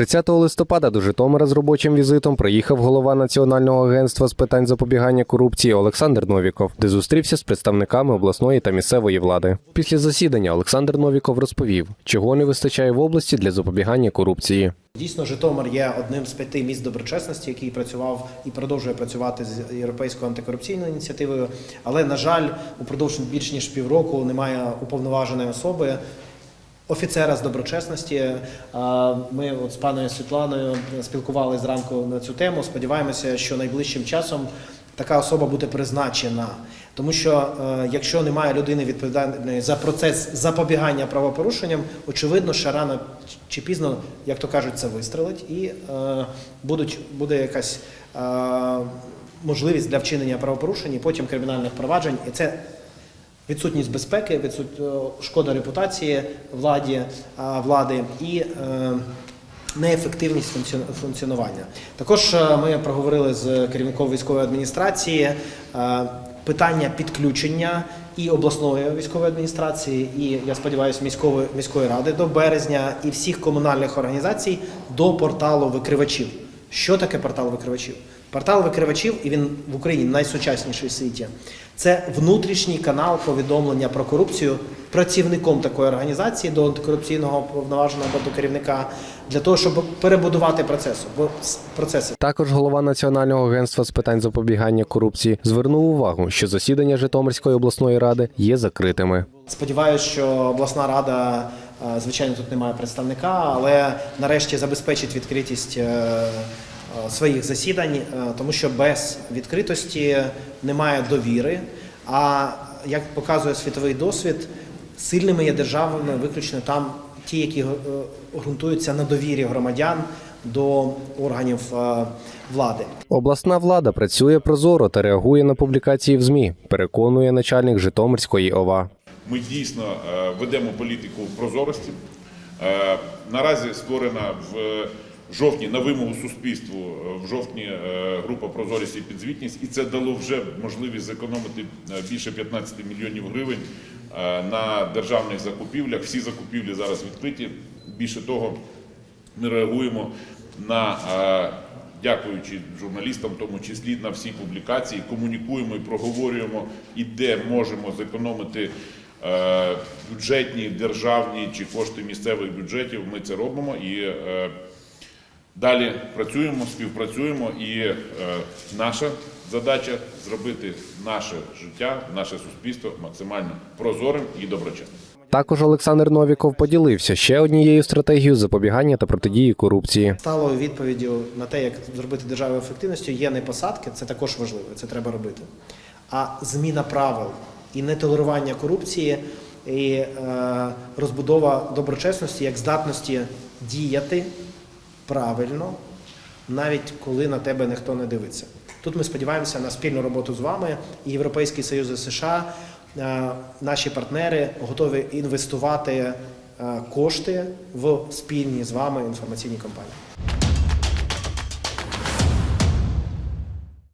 30 листопада до Житомира з робочим візитом приїхав голова Національного агентства з питань запобігання корупції Олександр Новіков, де зустрівся з представниками обласної та місцевої влади. Після засідання Олександр Новіков розповів, чого не вистачає в області для запобігання корупції. Дійсно, Житомир є одним з п'яти міст доброчесності, який працював і продовжує працювати з європейською антикорупційною ініціативою. Але на жаль, упродовж більш ніж півроку немає уповноваженої особи. Офіцера з доброчесності А, ми от з паною Світланою спілкувалися зранку на цю тему. Сподіваємося, що найближчим часом така особа буде призначена. Тому що е, якщо немає людини відповідальної за процес запобігання правопорушенням, очевидно, що рано чи пізно, як то кажуть, це вистрелить, і е, будуть, буде якась е, можливість для вчинення правопорушень, і потім кримінальних проваджень. І це відсутність безпеки, відсут... е, шкода репутації владі, влади і е, неефективність функціон- функціонування. Також е, ми проговорили з керівником військової адміністрації е, питання підключення і обласної військової адміністрації, і я сподіваюся, міської міської ради до березня і всіх комунальних організацій до порталу викривачів. Що таке портал викривачів? Портал викривачів, і він в Україні найсучасніший в світі. Це внутрішній канал повідомлення про корупцію працівником такої організації до антикорупційного повноваженого до керівника для того, щоб перебудувати процесу, процеси. Також голова Національного агентства з питань запобігання корупції звернув увагу, що засідання Житомирської обласної ради є закритими. Сподіваюся, що обласна рада, звичайно, тут немає представника, але нарешті забезпечить відкритість е, е, своїх засідань, е, тому що без відкритості немає довіри. А як показує світовий досвід, сильними є державами виключно там ті, які ґрунтуються на довірі громадян до органів влади. Обласна влада працює прозоро та реагує на публікації в ЗМІ, переконує начальник Житомирської ОВА. Ми дійсно е, ведемо політику прозорості. Е, Наразі створена в жовтні на вимогу суспільству е, в жовтні група прозорість і підзвітність, і це дало вже можливість зекономити більше 15 мільйонів гривень на державних закупівлях. Всі закупівлі зараз відкриті. Більше того, ми реагуємо на дякуючи журналістам, в тому числі на всі публікації, комунікуємо і проговорюємо, і де можемо зекономити бюджетні, державні чи кошти місцевих бюджетів. Ми це робимо і е, далі працюємо, співпрацюємо. І е, наша задача зробити наше життя, наше суспільство максимально прозорим і доброчесним. Також Олександр Новіков поділився ще однією стратегією запобігання та протидії корупції. Сталою відповіддю на те, як зробити державу ефективністю, є не посадки, це також важливо, це треба робити. А зміна правил і нетолерування корупції, і е, розбудова доброчесності як здатності діяти правильно, навіть коли на тебе ніхто не дивиться. Тут ми сподіваємося на спільну роботу з вами. І Європейський Союз і США, е, наші партнери готові інвестувати е, кошти в спільні з вами інформаційні кампанії.